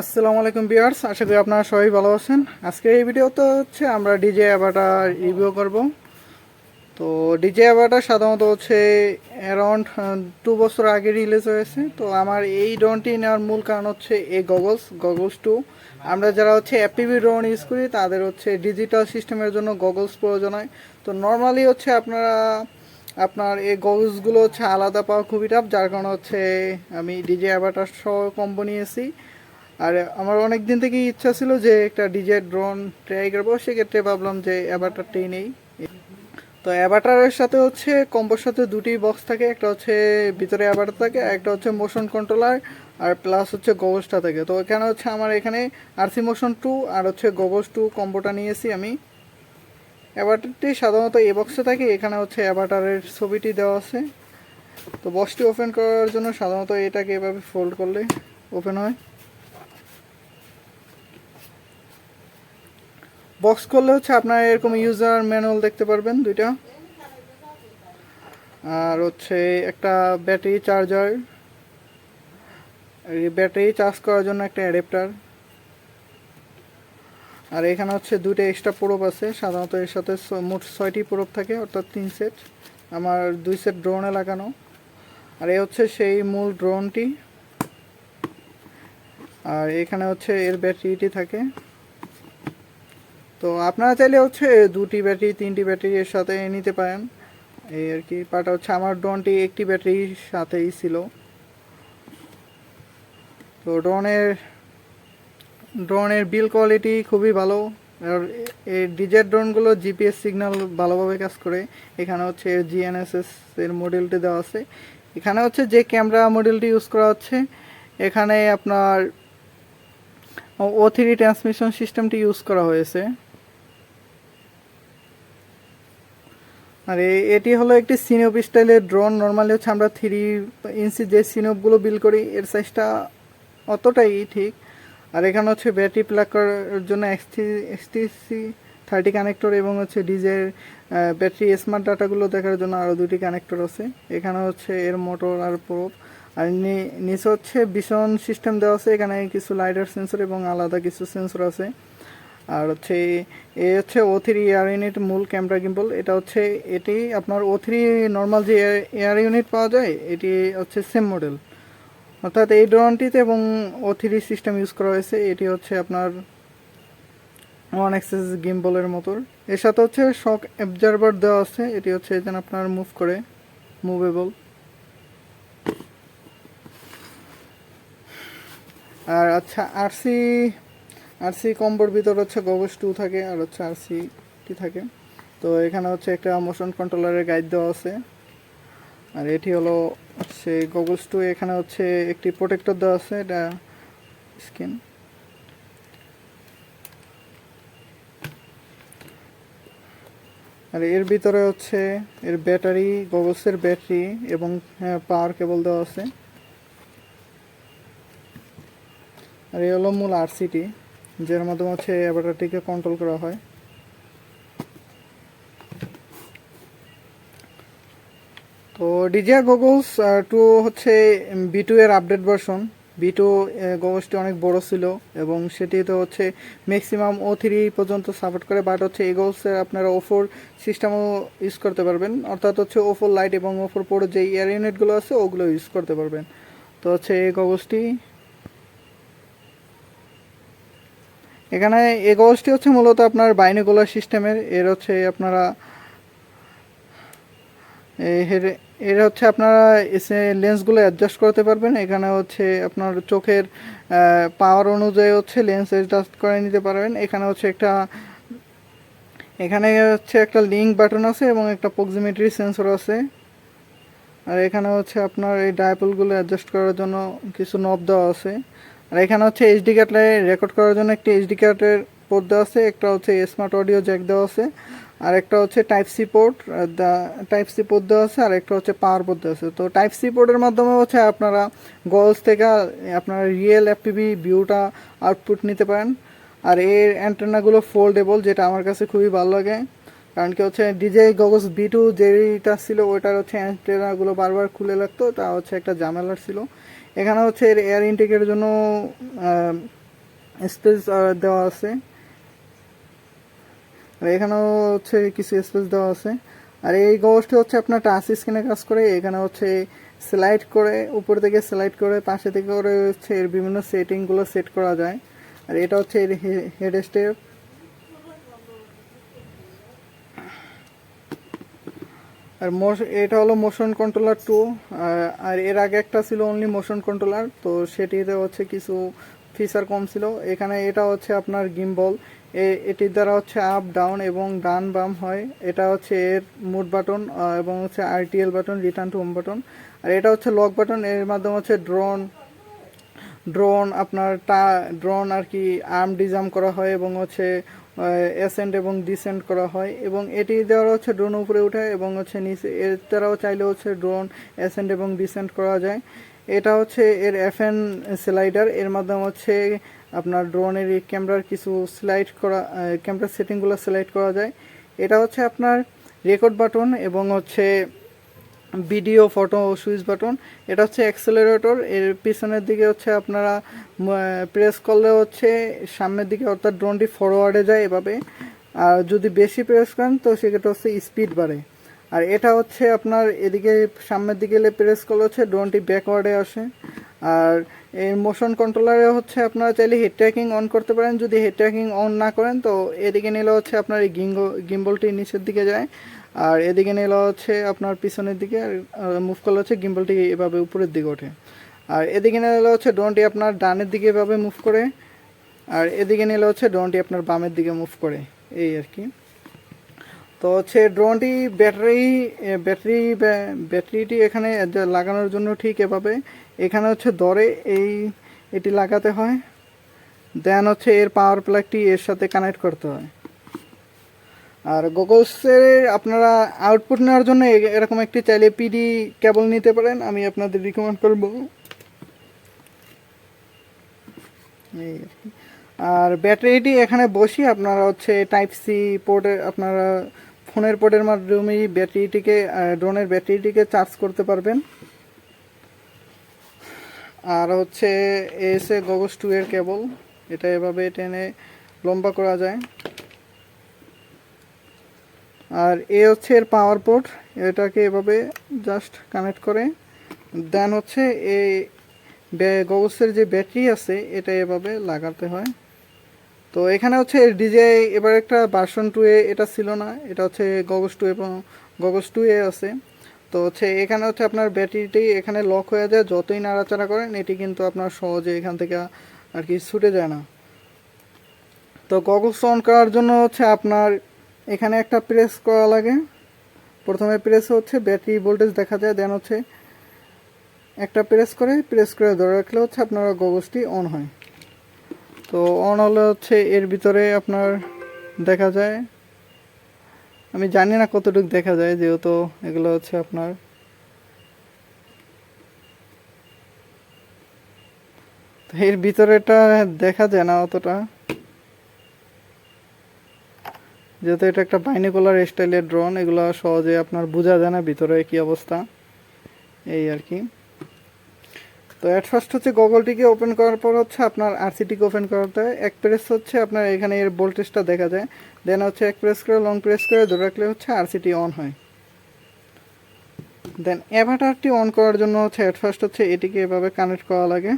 আসসালামু আলাইকুম বিয়ার্স আশা করি আপনারা সবাই ভালো আছেন। আজকে এই ভিডিওতে হচ্ছে আমরা ডিজে অ্যাবাটা রিভিউ করব। তো ডিজে অ্যাবাটা সাধারণত হচ্ছে অ্যারাউন্ড টু বছর আগে রিলিজ হয়েছে। তো আমার এই ড্রোনটি নেওয়ার মূল কারণ হচ্ছে এই গগলস গগলস টু আমরা যারা হচ্ছে অ্যাপিভি ড্রোন ইউজ করি, তাদের হচ্ছে ডিজিটাল সিস্টেমের জন্য গগলস প্রয়োজন হয়। তো নর্মালি হচ্ছে আপনারা, আপনার এই গগলসগুলো হচ্ছে আলাদা পাওয়া খুবই টাফ যার কারণে হচ্ছে আমি ডিজে অ্যাবাটার সহ কম্বো নিয়েছি আর আমার অনেক দিন থেকেই ইচ্ছা ছিল যে একটা ডিজে ড্রোন ট্রাই করব, সেক্ষেত্রে ভাবলাম যে অ্যাভাটারটাই নেই। তো অ্যাভাটারের সাথে হচ্ছে কম্বোর সাথে দুটি বক্স থাকে, একটা হচ্ছে ভিতরে অ্যাভাটার থাকে একটা হচ্ছে মোশন কন্ট্রোলার আর প্লাস হচ্ছে গগসটা থাকে। তো এখানে হচ্ছে আমার এখানে আরসি মোশন টু আর হচ্ছে গগস টু কম্বোটা নিয়েছি আমি। অ্যাভাটারটি সাধারণত এ বক্সে থাকে, এখানে হচ্ছে অ্যাভাটারের ছবিটি দেওয়া আছে। তো বক্সটি ওপেন করার জন্য সাধারণত এটাকে এভাবে ফোল্ড করলে ওপেন হয়। বক্স করলে হচ্ছে আপনার এরকম ইউজার ম্যানুয়াল দেখতে পারবেন দুইটা। আর হচ্ছে একটা ব্যাটারি চার্জার ব্যাটারি চার্জ করার জন্য একটা অ্যাডাপ্টার আর এখানে হচ্ছে দুটো এক্সট্রা প্রোপ আছে, সাধারণত এর সাথে মোট ছয়টি প্রোপ থাকে, অর্থাৎ তিন সেট আমার দুই সেট ড্রোনে লাগানো। আর এ হচ্ছে সেই মূল ড্রোনটি আর এখানে হচ্ছে এর ব্যাটারিটি থাকে। তো আপনারা চাইলে হচ্ছে দুটি ব্যাটারি, তিনটি ব্যাটারি এর সাথে নিতে পারেন। এই আর কি পাটা হচ্ছে আমার ড্রোনটি একটি ব্যাটারির সাথেই ছিল। তো ড্রোনের ড্রোনের বিল কোয়ালিটি খুবই ভালো। আর এই ডিজের ড্রোনগুলো জিপিএস সিগন্যাল ভালোভাবে কাজ করে। এখানে হচ্ছে জিএনএসএস এর মডেলটি দেওয়া আছে। এখানে হচ্ছে যে ক্যামেরা মডেলটি ইউজ করা হচ্ছে, এখানে আপনার ও থ্রি ট্রান্সমিশন সিস্টেমটি ইউজ করা হয়েছে। আর এটি হলো একটি সিনোপ স্টাইলের ড্রোন। নর্মালি হচ্ছে আমরা থ্রি ইঞ্চি যে সিনোপগুলো বিল করি, এর সাইজটা অতটাই ঠিক। আর এখানে হচ্ছে ব্যাটারি প্লাগ করার জন্য এক্সটি এক্সটিসি থার্টি কানেক্টর এবং হচ্ছে ডিজের ব্যাটারি স্মার্ট ডাটাগুলো দেখার জন্য আরও দুটি কানেক্টর আছে। এখানে হচ্ছে এর মোটর আর প্রোপ আর নিচে হচ্ছে ভীষণ সিস্টেম দেওয়া আছে। এখানে কিছু লাইটার সেন্সর এবং আলাদা কিছু সেন্সর আছে। আর হচ্ছে, এ হচ্ছে ও থ্রি এয়ার ইউনিট মূল ক্যামেরা গিম্বল এটা হচ্ছে, এটি আপনার ও থ্রি নর্মাল যে এয়ার ইউনিট পাওয়া যায়, এটি হচ্ছে সেম মডেল অর্থাৎ এই ড্রোনটিতে এবং ও থ্রি সিস্টেম ইউজ করা হয়েছে, এটি হচ্ছে আপনার ওয়ান এক্সেস গিম্বলের মতো এর সাথে হচ্ছে শক অ্যাবজারভার দেওয়া আছে, এটি হচ্ছে যেন আপনার মুভ করে মুভেবল আর আচ্ছা আরসি আরসি কম্বোর ভিতর হচ্ছে গগস টু থাকে, আর হচ্ছে আরসি টি থাকে। তো এখানে হচ্ছে একটা মোশন কন্ট্রোলারের গাইড দেওয়া আছে। আর এটি হলো হচ্ছে গগলস টু এখানে হচ্ছে একটি প্রোটেক্টর দেওয়া আছে, এটা স্কিন আর এর ভিতরে হচ্ছে এর ব্যাটারি গগলসের ব্যাটারি এবং পাওয়ার কেবল দেওয়া আছে। আর এই হলো মূল আরসিটি যার মাধ্যমে হচ্ছে অ্যাভাটারটিকে কন্ট্রোল করা হয়। তো ডিজিয়া গগলস টু হচ্ছে বি টু এর আপডেট ভার্সন বি টু গগলসটি অনেক বড় ছিল এবং সেটি তো হচ্ছে ম্যাক্সিমাম ও থ্রি পর্যন্ত সাপোর্ট করে বাট হচ্ছে এই গগলসের আপনারা ওফোর সিস্টেমও ইউজ করতে পারবেন। অর্থাৎ হচ্ছে ওফোর লাইট এবং ওফোর পোড়ো যে ইয়ার ইউনিটগুলো আছে, ওগুলো ইউজ করতে পারবেন। তো হচ্ছে এই গগলসটি এখানে এই হচ্ছে মূলত আপনার বাইনোকুলার সিস্টেমের, এর হচ্ছে আপনারা এর হচ্ছে আপনারা এসে লেন্সগুলো অ্যাডজাস্ট করতে পারবেন। এখানে হচ্ছে আপনার চোখের পাওয়ার অনুযায়ী হচ্ছে লেন্স অ্যাডজাস্ট করে নিতে পারবেন। এখানে হচ্ছে একটা, এখানে হচ্ছে একটা লিঙ্ক বাটন আছে এবং একটা প্রক্সিমেট্রি সেন্সর আছে। আর এখানে হচ্ছে আপনার এই ডায়াপলগুলো অ্যাডজাস্ট করার জন্য কিছু নব দেওয়া আছে। আর এখানে হচ্ছে এইচডি কার্ডে রেকর্ড করার জন্য একটি এইচডি কার্ডের পোর্ট দেওয়া আছে, একটা হচ্ছে স্মার্ট অডিও জ্যাক দেওয়া আছে, আর একটা হচ্ছে type C port type C port দেওয়া আছে, আর একটা হচ্ছে পাওয়ার পোর্ট দেওয়া আছে। তো টাইপ সি পোর্টের মাধ্যমে হচ্ছে আপনারা গলস থেকে, আপনারা রিয়েল এফপিবি ভিউটা আউটপুট নিতে পারেন। আর এর অ্যান্টেনাগুলো ফোল্ডেবল যেটা আমার কাছে খুবই ভালো লাগে। কারণ কি হচ্ছে ডিজে গগস বি টু যেটা ছিল, ওইটার হচ্ছে অ্যান্টেনাগুলো বারবার খুলে লাগতো, তা হচ্ছে একটা ঝামেলার ছিল। এখানে হচ্ছে এর এয়ার ইনটেকের জন্য স্পেস দেওয়া আছে। আর এখানেও হচ্ছে কিছু স্পেস দেওয়া আছে। আর এই গগসটি হচ্ছে আপনার টাচ স্ক্রিনে কাজ করে, এখানে হচ্ছে স্লাইড করে, উপর থেকে স্লাইড করে, পাশে থেকে করে হচ্ছে এর বিভিন্ন সেটিংগুলো সেট করা যায়। আর এটা হচ্ছে এর হেড স্টেপ আর এটা হলো মোশন কন্ট্রোলার টু আর এর আগে একটা ছিল অনলি মোশন কন্ট্রোলার তো সেটিতে হচ্ছে কিছু ফিচার কম ছিল। এখানে এটা হচ্ছে আপনার গিম্বল এটির দ্বারা হচ্ছে আপ ডাউন এবং ডান বাম হয়। এটা হচ্ছে এর মুড বাটন এবং হচ্ছে RTL button return to home button আর এটা হচ্ছে লক বাটন এর মাধ্যমে হচ্ছে ড্রোন ড্রোন আপনার টা ড্রোন আর কি আর্ম ডিজাম করা হয় এবং হচ্ছে অ্যাসেন্ড এবং ডিসেন্ড করা হয় এবং এটি দেওয়া হচ্ছে ড্রোন উপরে উঠে এবং হচ্ছে নিচে, এর দ্বারাও চাইলে হচ্ছে ড্রোন অ্যাসেন্ড এবং ডিসেন্ড করা যায়। এটা হচ্ছে এর এফএন স্লাইডার এর মাধ্যমে হচ্ছে আপনার ড্রোনের ক্যামেরার কিছু স্লাইড করা ক্যামেরার সেটিংগুলো সিলেক্ট করা যায়। এটা হচ্ছে আপনার রেকর্ড বাটন এবং হচ্ছে ভিডিও, ফটো, সুইচ বাটন, এটা হচ্ছে অ্যাক্সেলারেটর। এর পিছনের দিকে হচ্ছে আপনারা প্রেস করলে হচ্ছে সামনের দিকে অর্থাৎ ড্রোনটি ফরওয়ার্ডে যায় এভাবে। আর যদি বেশি প্রেস করেন, তো সেক্ষেত্রে হচ্ছে স্পিড বাড়ে। আর এটা হচ্ছে আপনার এদিকে সামনের দিকে এলে প্রেস করলে হচ্ছে ড্রোনটি ব্যাকওয়ার্ডে আসে। আর এর মোশন কন্ট্রোলারে হচ্ছে আপনারা চাইলে হেড ট্র্যাকিং অন করতে পারেন। যদি হেড ট্র্যাকিং অন না করেন, তো এদিকে নিলে হচ্ছে আপনার এই গিম্বলটি নিচের দিকে যায়। আর এদিকে নিলে হচ্ছে আপনার পিছনের দিকে, আর মুভ করলে হচ্ছে গিম্বলটি এভাবে উপরের দিকে ওঠে। আর এদিকে নিলে হচ্ছে ড্রোনটি আপনার ডানের দিকে এভাবে মুভ করে, আর এদিকে নিলে হচ্ছে ড্রোনটি আপনার বামের দিকে মুভ করে, এই আর কি। তো হচ্ছে ড্রোনটি ব্যাটারি ব্যাটারি ব্যাটারিটি এখানে লাগানোর জন্য ঠিক এভাবে। এখানে হচ্ছে দরে এই, এটি লাগাতে হয়। দেন হচ্ছে এর পাওয়ার প্লাগটি এর সাথে কানেক্ট করতে হয়। আর গোগলসের আপনারা আউটপুট নেওয়ার জন্য এরকম একটি চাইলে পিডি কেবল নিতে পারেন, আমি আপনাদের রিকমেন্ড করব। আর ব্যাটারিটি এখানে বসি, আপনারা হচ্ছে টাইপ সি পোর্টে আপনারা ফোনের পোর্টের মাধ্যমেই ব্যাটারিটিকে ড্রোনের ব্যাটারিটিকে চার্জ করতে পারবেন। আর হচ্ছে এসে গগস টু এর কেবল এটা এভাবে টেনে লম্বা করা যায়। আর এ হচ্ছে এর পাওয়ার পোর্ট এটাকে এভাবে জাস্ট কানেক্ট করে। দেন হচ্ছে এই গগসের যে ব্যাটারি আছে, এটা এভাবে লাগাতে হয়। তো এখানে হচ্ছে ডিজে এবার একটা ভার্সন টু এ এটা ছিল না, এটা হচ্ছে গগস টু এবং গগস টু এ আছে। তো হচ্ছে এখানে হচ্ছে আপনার ব্যাটারিটি এখানে লক হয়ে যায়, যতই নাড়াচাড়া করেন, এটি কিন্তু আপনার সহজে এখান থেকে আর কি ছুটে যায় না। তো গগলস অন করার জন্য হচ্ছে আপনার এখানে একটা প্রেস করা লাগে। প্রথমে প্রেস হচ্ছে ব্যাটারি ভোল্টেজ দেখা যায় দেন হচ্ছে একটা প্রেস করে প্রেস করে ধরে রাখলে হচ্ছে আপনার গগলসটি অন হয়। তো অন হলে হচ্ছে এর ভিতরে আপনার দেখা যায়, আমি জানি না কতটুকু দেখা যায়, যেহেতু এগুলো হচ্ছে আপনার এর ভিতরেটা দেখা যায় না অতটা। যেহেতু এটা একটা বাইনিকুলার স্টাইলের ড্রোন, এগুলো সহজে আপনার বোঝা যায় না ভিতরে কি অবস্থা। এই আর কি। তো অ্যাট ফার্স্ট হচ্ছে গগলটিকে ওপেন করার পর হচ্ছে আপনার আরসিটিকে ওপেন করতে হয়। এক প্রেস হচ্ছে আপনার এখানে এর ভোল্টেজটা দেখা যায়। দেন হচ্ছে এক প্রেস করে লং প্রেস করে ধরে রাখলে হচ্ছে আরসিটি অন হয়। দেন অ্যাভাটারটি অন করার জন্য হচ্ছে অ্যাট ফার্স্ট হচ্ছে এটিকে এভাবে কানেক্ট করা লাগে।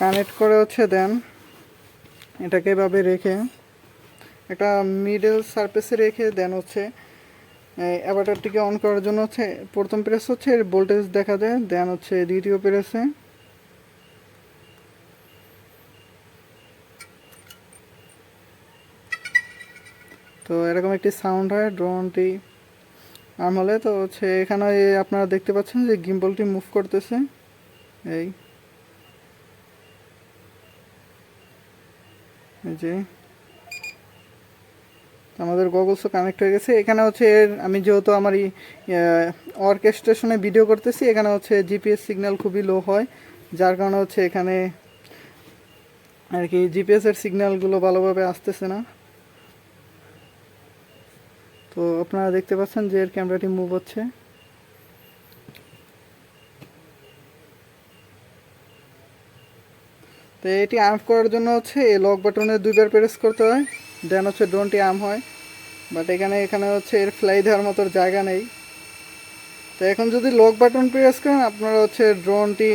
কানেক্ট করে হচ্ছে দেন এটাকে এভাবে রেখে একটা মিডল সারফেসে রেখে দেন হচ্ছে অ্যাভাটারটিকে অন করার জন্য হচ্ছে প্রথম প্রেস হচ্ছে, এর ভোল্টেজ দেখা যায় দেন হচ্ছে দ্বিতীয় প্রেসে তো এরকম একটি সাউন্ড হয় ড্রোনটি আর্ম হলে তো হচ্ছে এখানে আপনারা দেখতে পাচ্ছেন যে গিম্বলটি মুভ করতেছে। এই। এই যে। আমাদের গগলসও কানেক্ট হয়ে গেছে। এখানে হচ্ছে এর, আমি যেহেতু আমার অর্কেস্ট্রেশনে ভিডিও করতেছি, এখানে হচ্ছে জিপিএস সিগন্যাল খুবই লো হয়। যার কারণে হচ্ছে এখানে আর কি জিপিএসের সিগন্যালগুলো ভালোভাবে আসতেছে না। তো আপনারা দেখতে পাচ্ছেন যে এর ক্যামেরাটি মুভ হচ্ছে। তো এটি আর্ম করার জন্য হচ্ছে এই লক বাটনে দুইবার প্রেস করতে হয় দেন হচ্ছে ড্রোনটি আর্ম হয়। বাট এখানে এখানে হচ্ছে এর ফ্লাই দেওয়ার মতো জায়গা নেই। তো এখন যদি লক বাটন প্রেস করেন, আপনারা হচ্ছে ড্রোনটি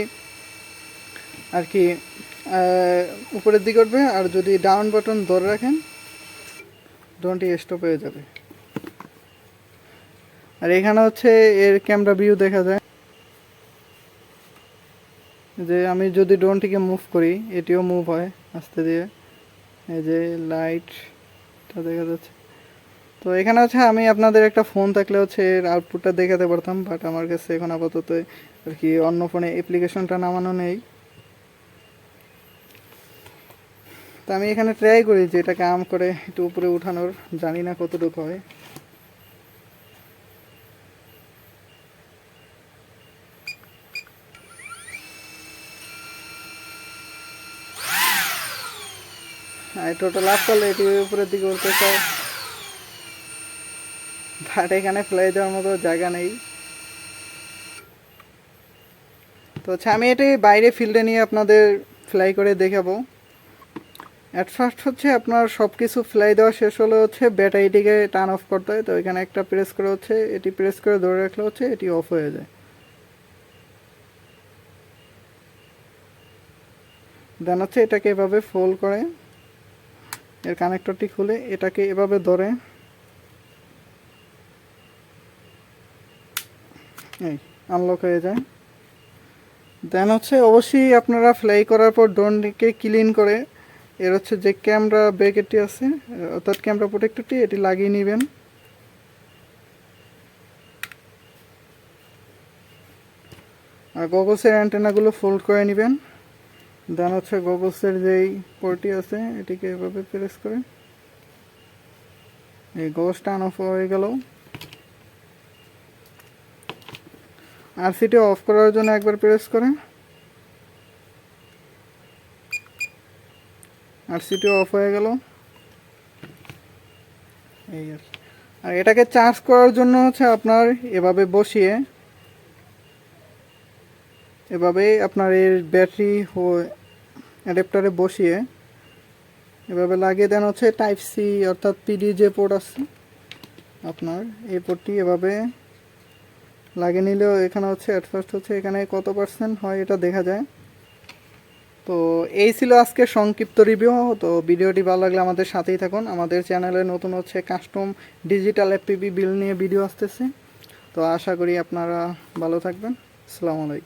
আর কি উপরের দিকে উঠবে, আর যদি ডাউন বাটন ধরে রাখেন ড্রোনটি স্টপ হয়ে যাবে। আর এখানে হচ্ছে এর ক্যামেরা ভিউ দেখা যায়। যে আমি যদি ড্রোনটিকে মুভ করি, এটিও মুভ হয় আস্তে দিয়ে। এই যে লাইটটা দেখা যাচ্ছে। তো এখানে হচ্ছে আমি আপনাদের একটা ফোন থাকলে হচ্ছে এর আউটপুটটা দেখাতে পারতাম বাট আমার কাছে এখন আপাতত আর কি অন্য ফোনে অ্যাপ্লিকেশনটা নামানো নেই। তো আমি এখানে ট্রাই করি যে এটাকে আম করে একটু উপরে উঠানোর, জানি না কতটুকু হয়। টোটাল আপ করলে এটি উপরের দিকে উঠতে চায়। বাট এখানে ফ্লাই দেওয়ার মতো জায়গা নেই। তো হচ্ছে আমি এটি বাইরে ফিল্ডে নিয়ে আপনাদের ফ্লাই করে দেখাবো। অ্যাট ফার্স্ট হচ্ছে আপনার সব কিছু ফ্লাই দেওয়া শেষ হলে হচ্ছে ব্যাটারিটিকে টার্ন অফ করতে হয়। তো এখানে একটা প্রেস করে হচ্ছে, এটি প্রেস করে ধরে রাখলে হচ্ছে এটি অফ হয়ে যায়। দেন হচ্ছে এটাকে এভাবে ফোল্ড করে। এর কানেক্টরটি খুলে এটাকে এভাবে ধরে। এই আনলক হয়ে যায়। দেন হচ্ছে অবশ্যই আপনারা ফ্লাই করার পর ড্রোনটিকে ক্লিন করে, এর হচ্ছে যে ক্যামেরা ব্রেকেটটি আছে, অর্থাৎ ক্যামেরা প্রোটেক্টরটি এটি লাগিয়ে নেবেন। আর গগলসের অ্যান্টেনাগুলো ফোল্ড করে নেবেন। দেন হচ্ছে গগলসের যেই পোর্টটি আছে, এটিকে এভাবে প্রেস করে। এই গগলসটা অন অফ হয়ে গেল। আর সিটি অফ করার জন্য একবার প্রেস করে। আর সিটি অফ হয়ে গেল। এই আর আর এটাকে চার্জ করার জন্য হচ্ছে আপনার এভাবে বসিয়ে, এভাবেই আপনার এর ব্যাটারি অ্যাডাপ্টারে বসিয়ে এভাবে লাগিয়ে দেন হচ্ছে টাইপ সি অর্থাৎ পিডি যে পোর্ট আছে আপনার, এই পোর্টটি এভাবে লাগিয়ে নিলেও এখানে হচ্ছে অ্যাট ফার্স্ট হচ্ছে এখানে কত পার্সেন্ট হয় এটা দেখা যায়। তো এই ছিল আজকে সংক্ষিপ্ত রিভিউ তো ভিডিওটি ভালো লাগলে আমাদের সাথেই থাকুন। আমাদের চ্যানেলে নতুন হচ্ছে কাস্টম ডিজিটাল এফপিবি বিল নিয়ে ভিডিও আসতেছে। তো আশা করি আপনারা ভালো থাকবেন। আসসালামু আলাইকুম।